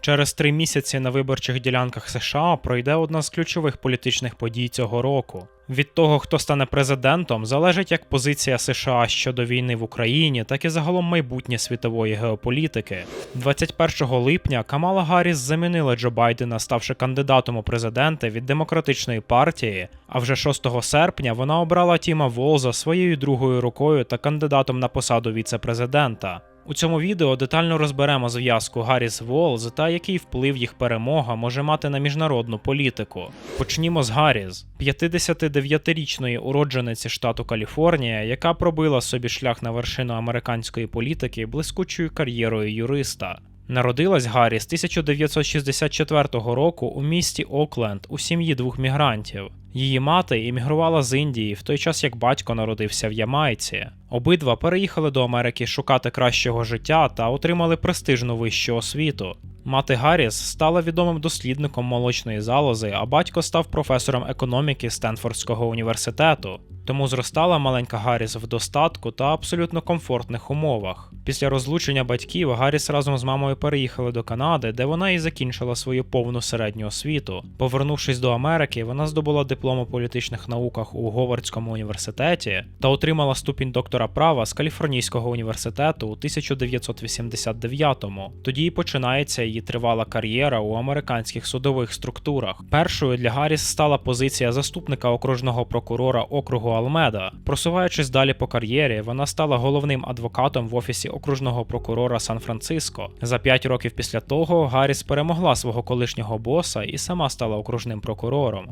Через три місяці на виборчих ділянках США пройде одна з ключових політичних подій цього року. Від того, хто стане президентом, залежить як позиція США щодо війни в Україні, так і загалом майбутнє світової геополітики. 21 липня Камала Гарріс замінила Джо Байдена, ставши кандидатом у президенти від демократичної партії. А вже 6 серпня вона обрала Тіма Волза своєю другою рукою та кандидатом на посаду віце-президента. У цьому відео детально розберемо зв'язку Гарріс Волз та який вплив їх перемога може мати на міжнародну політику. Почнімо з Гарріс, 59-річної уроджениці штату Каліфорнія, яка пробила собі шлях на вершину американської політики блискучою кар'єрою юриста. Народилась Гарріс 1964 року у місті Окленд у сім'ї двох мігрантів. Її мати іммігрувала з Індії в той час, як батько народився в Ямайці. Обидва переїхали до Америки шукати кращого життя та отримали престижну вищу освіту. Мати Гарріс стала відомим дослідником молочної залози, а батько став професором економіки Стенфордського університету. Тому зростала маленька Гарріс в достатку та абсолютно комфортних умовах. Після розлучення батьків Гарріс разом з мамою переїхали до Канади, де вона і закінчила свою повну середню освіту. Повернувшись до Америки, вона здобула диплом у політичних науках у Говардському університеті та отримала ступінь доктора права з Каліфорнійського університету у 1989-му. Тоді починається її тривала кар'єра у американських судових структурах. Першою для Гарріс стала позиція заступника окружного прокурора округу Алмеда. Просуваючись далі по кар'єрі, вона стала головним адвокатом в офісі окружного прокурора Сан-Франциско. За п'ять років після того Гарріс перемогла свого колишнього боса і сама стала окружним прокурором.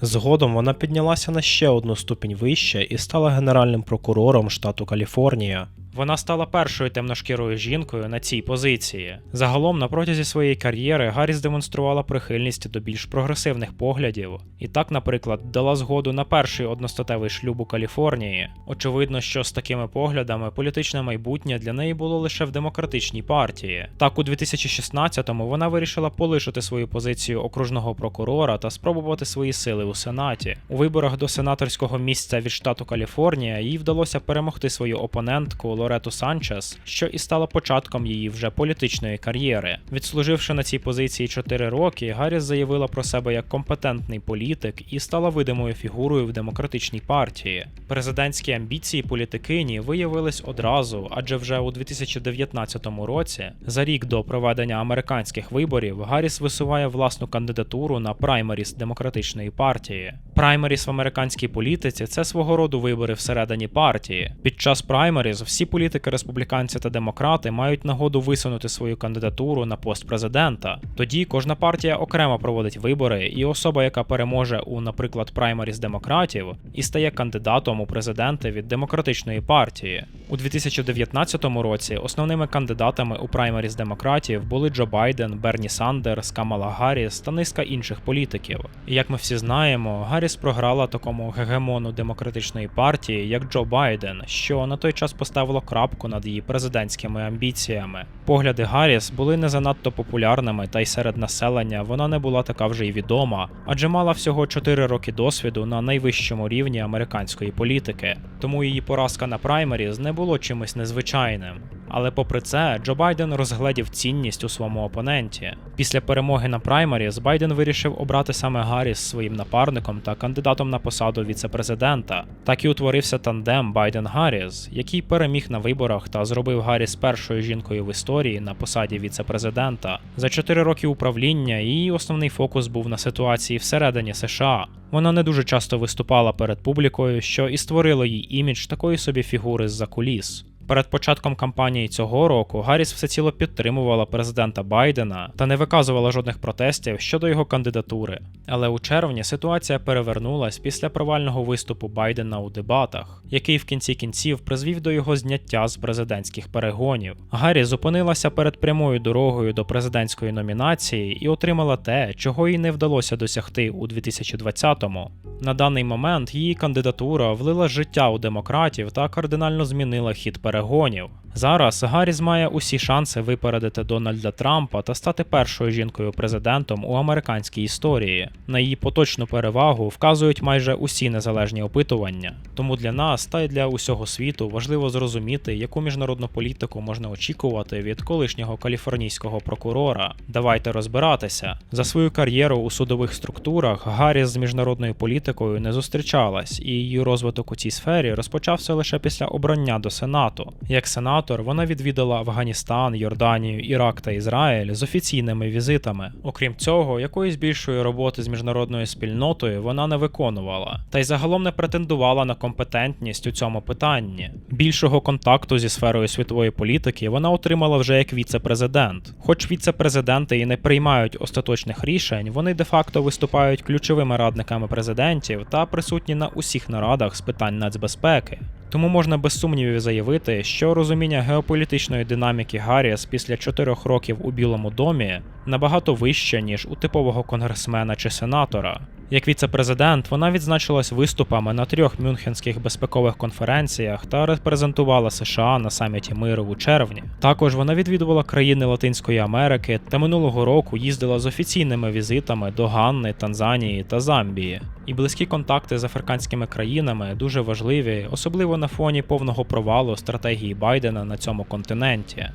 Згодом вона піднялася на ще одну ступінь вище і стала генеральним прокурором штату Каліфорнія. Вона стала першою темношкірою жінкою на цій позиції. Загалом, на протязі своєї кар'єри Гарріс демонструвала прихильність до більш прогресивних поглядів, і так, наприклад, дала згоду на перший одностатевий шлюб у Каліфорнії. Очевидно, що з такими поглядами політичне майбутнє для неї було лише в демократичній партії. Так, у 2016-му вона вирішила полишити свою позицію окружного прокурора та спробувати свої сили у сенаті. У виборах до сенаторського місця від штату Каліфорнія їй вдалося перемогти свою опонентку Лорету Санчес, що і стало початком її вже політичної кар'єри. Відслуживши на цій позиції 4 роки, Гарріс заявила про себе як компетентний політик і стала видимою фігурою в демократичній партії. Президентські амбіції політикині виявились одразу, адже вже у 2019 році, за рік до проведення американських виборів, Гарріс висуває власну кандидатуру на праймеріс демократичної партії. Праймеріс в американській політиці це свого роду вибори всередині партії. Під час праймеріс всі політики, республіканці та демократи мають нагоду висунути свою кандидатуру на пост президента. Тоді кожна партія окремо проводить вибори, і особа, яка переможе у, наприклад, праймеріс демократів, і стає кандидатом у президенти від демократичної партії. У 2019 році основними кандидатами у праймеріс демократів були Джо Байден, Берні Сандерс, Камала Гарріс та низка інших політиків. І як ми всі знаємо, Гарріс програла такому гегемону демократичної партії, як Джо Байден, що на той час поставило крапку над її президентськими амбіціями. Погляди Гарріс були не занадто популярними, та й серед населення вона не була така вже й відома, адже мала всього 4 роки досвіду на найвищому рівні американської політики, тому її поразка на праймеріз не було чимось незвичайним. Але попри це, Джо Байден розгледів цінність у своєму опоненті. Після перемоги на праймеріс Байден вирішив обрати саме Гарріс своїм напарником та кандидатом на посаду віце-президента. Так і утворився тандем Байден-Гарріс, який переміг на виборах та зробив Гарріс першою жінкою в історії на посаді віце-президента. За 4 роки управління її основний фокус був на ситуації всередині США. Вона не дуже часто виступала перед публікою, що і створило їй імідж такої собі фігури з-за куліс. Перед початком кампанії цього року Гарріс всеціло підтримувала президента Байдена та не виказувала жодних протестів щодо його кандидатури. Але у червні ситуація перевернулась після провального виступу Байдена у дебатах, який в кінці кінців призвів до його зняття з президентських перегонів. Гаррі зупинилася перед прямою дорогою до президентської номінації і отримала те, чого їй не вдалося досягти у 2020-му. На даний момент її кандидатура влила життя у демократів та кардинально змінила хід перегонів перегонів. Зараз Гарріс має усі шанси випередити Дональда Трампа та стати першою жінкою президентом у американській історії. На її поточну перевагу вказують майже усі незалежні опитування. Тому для нас та й для усього світу важливо зрозуміти, яку міжнародну політику можна очікувати від колишнього каліфорнійського прокурора. Давайте розбиратися. За свою кар'єру у судових структурах Гарріс з міжнародною політикою не зустрічалась, і її розвиток у цій сфері розпочався лише після обрання до Сенату. Як сенатор, вона відвідала Афганістан, Йорданію, Ірак та Ізраїль з офіційними візитами. Окрім цього, якоїсь більшої роботи з міжнародною спільнотою вона не виконувала, та й загалом не претендувала на компетентність у цьому питанні. Більшого контакту зі сферою світової політики вона отримала вже як віце-президент. Хоч віце-президенти і не приймають остаточних рішень, вони де-факто виступають ключовими радниками президентів та присутні на усіх нарадах з питань нацбезпеки. Тому можна без сумнівів заявити, що розуміння геополітичної динаміки Гарріс після чотирьох років у Білому домі набагато вище, ніж у типового конгресмена чи сенатора. Як віце-президент, вона відзначилась виступами на трьох мюнхенських безпекових конференціях та репрезентувала США на саміті миру у червні. Також вона відвідувала країни Латинської Америки та минулого року їздила з офіційними візитами до Ганни, Танзанії та Замбії. І близькі контакти з африканськими країнами дуже важливі, особливо на фоні повного провалу стратегії Байдена на цьому континенті.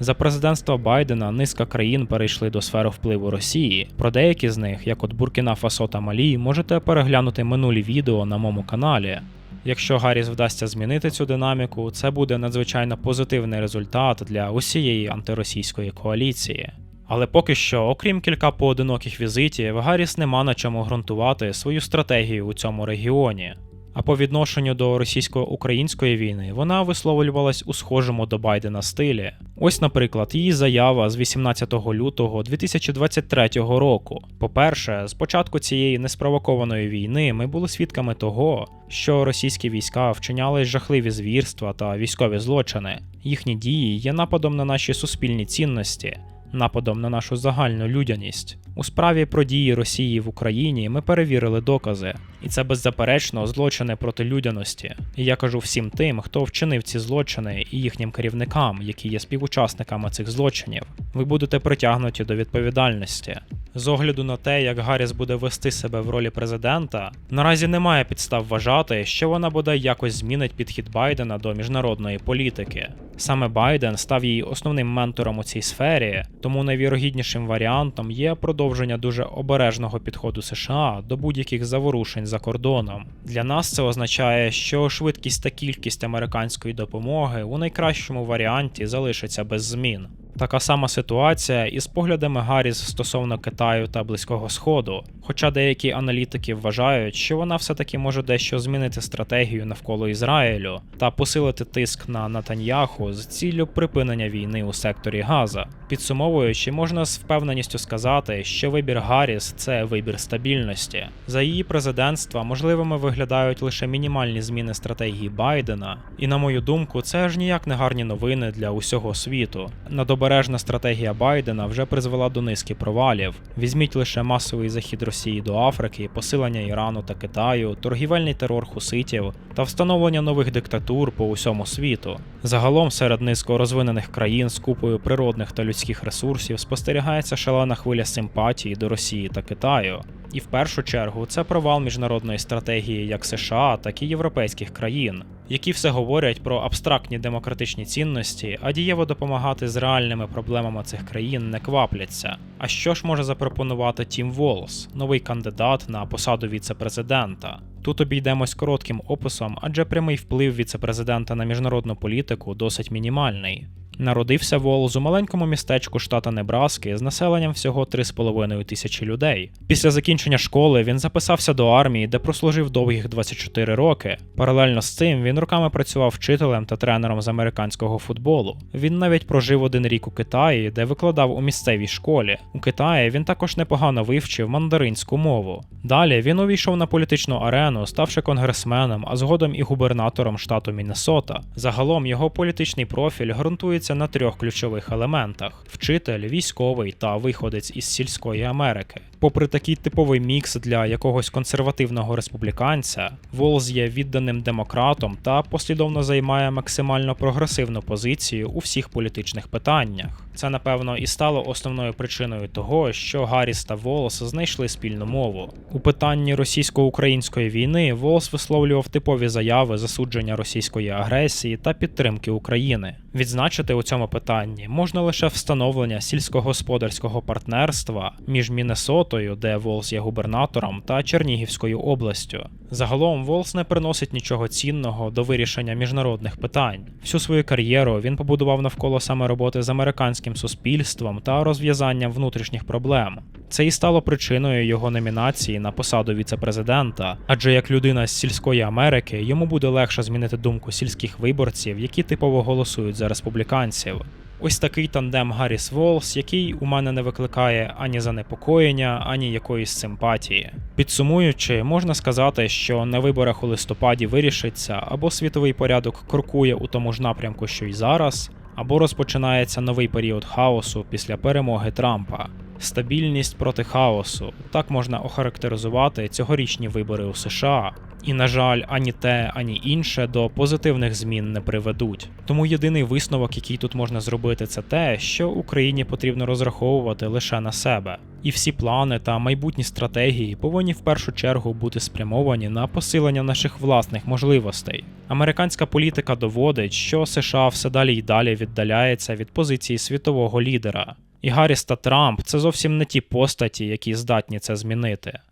За президентства Байдена низка країн перейшли до сфери впливу Росії. Про деякі з них, як от Буркіна Фасо та Малі, можете переглянути минулі відео на моєму каналі. Якщо Гарріс вдасться змінити цю динаміку, це буде надзвичайно позитивний результат для усієї антиросійської коаліції. Але поки що, окрім кілька поодиноких візитів, Гарріс нема на чому ґрунтувати свою стратегію у цьому регіоні. А по відношенню до російсько-української війни вона висловлювалась у схожому до Байдена стилі. Ось, наприклад, її заява з 18 лютого 2023 року. По-перше, з початку цієї неспровокованої війни ми були свідками того, що російські війська вчиняли жахливі звірства та військові злочини. Їхні дії є нападом на наші суспільні цінності. Нападом на нашу загальну людяність у справі про дії Росії в Україні ми перевірили докази, і це беззаперечно злочини проти людяності. І я кажу всім тим, хто вчинив ці злочини і їхнім керівникам, які є співучасниками цих злочинів. Ви будете притягнуті до відповідальності. З огляду на те, як Гарріс буде вести себе в ролі президента, наразі немає підстав вважати, що вона бодай якось змінить підхід Байдена до міжнародної політики. Саме Байден став її основним ментором у цій сфері, тому найвірогіднішим варіантом є продовження дуже обережного підходу США до будь-яких заворушень за кордоном. Для нас це означає, що швидкість та кількість американської допомоги у найкращому варіанті залишиться без змін. Така сама ситуація із поглядами Гарріс стосовно Китаю та Близького Сходу. Хоча деякі аналітики вважають, що вона все-таки може дещо змінити стратегію навколо Ізраїлю та посилити тиск на Натаньяху з ціллю припинення війни у секторі Газа. Підсумовуючи, можна з впевненістю сказати, що вибір Гарріс це вибір стабільності. За її президентства можливими виглядають лише мінімальні зміни стратегії Байдена, і на мою думку, це ж ніяк не гарні новини для усього світу. Надобережна стратегія Байдена вже призвела до низки провалів. Візьміть лише масовий захід Росії до Африки, посилення Ірану та Китаю, торгівельний терор хуситів та встановлення нових диктатур по усьому світу. Загалом серед низко розвинених країн з купою природних та людських ресурсів спостерігається шалена хвиля симпатії до Росії та Китаю. І в першу чергу це провал міжнародної стратегії як США, так і європейських країн, які все говорять про абстрактні демократичні цінності, а дієво допомагати з реальними проблемами цих країн не квапляться. А що ж може запропонувати Тім Волс, новий кандидат на посаду віце-президента? Тут обійдемось коротким описом, адже прямий вплив віце-президента на міжнародну політику досить мінімальний. Народився Волз у маленькому містечку штата Небраски з населенням всього 3,5 тисячі людей. Після закінчення школи він записався до армії, де прослужив довгих 24 роки. Паралельно з цим він роками працював вчителем та тренером з американського футболу. Він навіть прожив один рік у Китаї, де викладав у місцевій школі. У Китаї він також непогано вивчив мандаринську мову. Далі він увійшов на політичну арену, ставши конгресменом, а згодом і губернатором штату Міннесота. Загалом його політичний профіль ґрунтується базується на трьох ключових елементах: вчитель, військовий та виходець із сільської Америки. Попри такий типовий мікс для якогось консервативного республіканця, Волз є відданим демократом та послідовно займає максимально прогресивну позицію у всіх політичних питаннях. Це напевно і стало основною причиною того, що Гарріс та Волс знайшли спільну мову. У питанні російсько-української війни Волс висловлював типові заяви засудження російської агресії та підтримки України. Відзначити у цьому питанні можна лише встановлення сільськогосподарського партнерства між Міннесотою, де Волс є губернатором, та Чернігівською областю. Загалом Волс не приносить нічого цінного до вирішення міжнародних питань. Всю свою кар'єру він побудував навколо саме роботи з американським суспільством та розв'язанням внутрішніх проблем. Це і стало причиною його номінації на посаду віце-президента, адже як людина з сільської Америки йому буде легше змінити думку сільських виборців, які типово голосують за республіканців. Ось такий тандем Гарріс Волс, який у мене не викликає ані занепокоєння, ані якоїсь симпатії. Підсумуючи, можна сказати, що на виборах у листопаді вирішиться або світовий порядок крокує у тому ж напрямку, що й зараз, або розпочинається новий період хаосу після перемоги Трампа. Стабільність проти хаосу так можна охарактеризувати цьогорічні вибори у США. І, на жаль, ані те, ані інше до позитивних змін не приведуть. Тому єдиний висновок, який тут можна зробити, це те, що Україні потрібно розраховувати лише на себе. І всі плани та майбутні стратегії повинні в першу чергу бути спрямовані на посилення наших власних можливостей. Американська політика доводить, що США все далі й далі віддаляється від позиції світового лідера. І Гарріс та Трамп це зовсім не ті постаті, які здатні це змінити.